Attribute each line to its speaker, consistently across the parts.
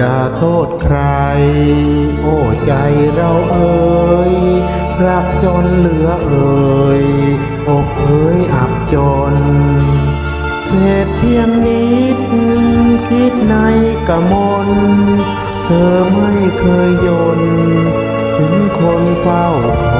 Speaker 1: อย่าโทษใคร โอ้ใจเราเอ่ยรักจนเหลือเอ่ยอกเอ่ยอับจน เศษเพียงนิด คิดในกะมนเธอไม่เคยยน ถึงคนเฝ้าค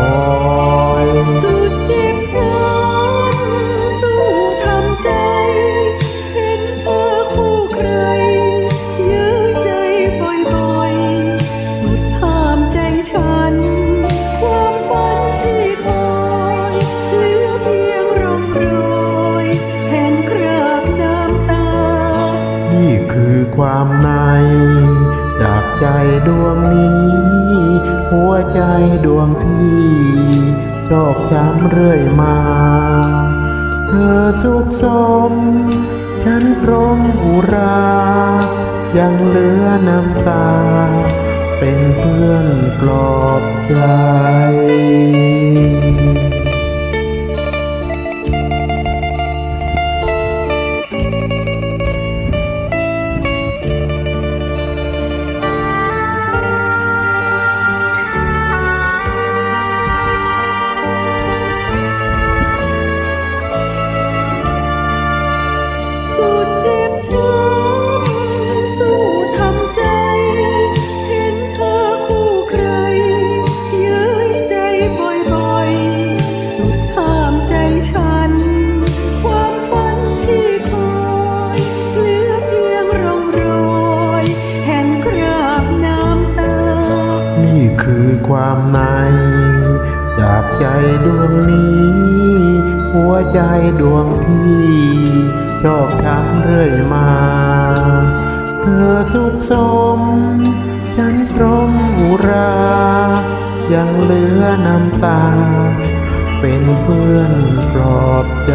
Speaker 2: ความ
Speaker 1: ใน จากใจดวงนี้ หัวใจดวงที่ชอกช้ำเรื่อยมา เธอสุขสม ฉันพรมอุรา ยังเหลือน้ำตา เป็นเพื่อนปลอบใจ คือความใน จากใจดวงนี้ หัวใจดวงที่ชอบช้ำเรื่อยมา เธอสุขสม ฉันพรมอุรา ยังเหลือน้ำตา เป็นเพื่อนปลอบใจ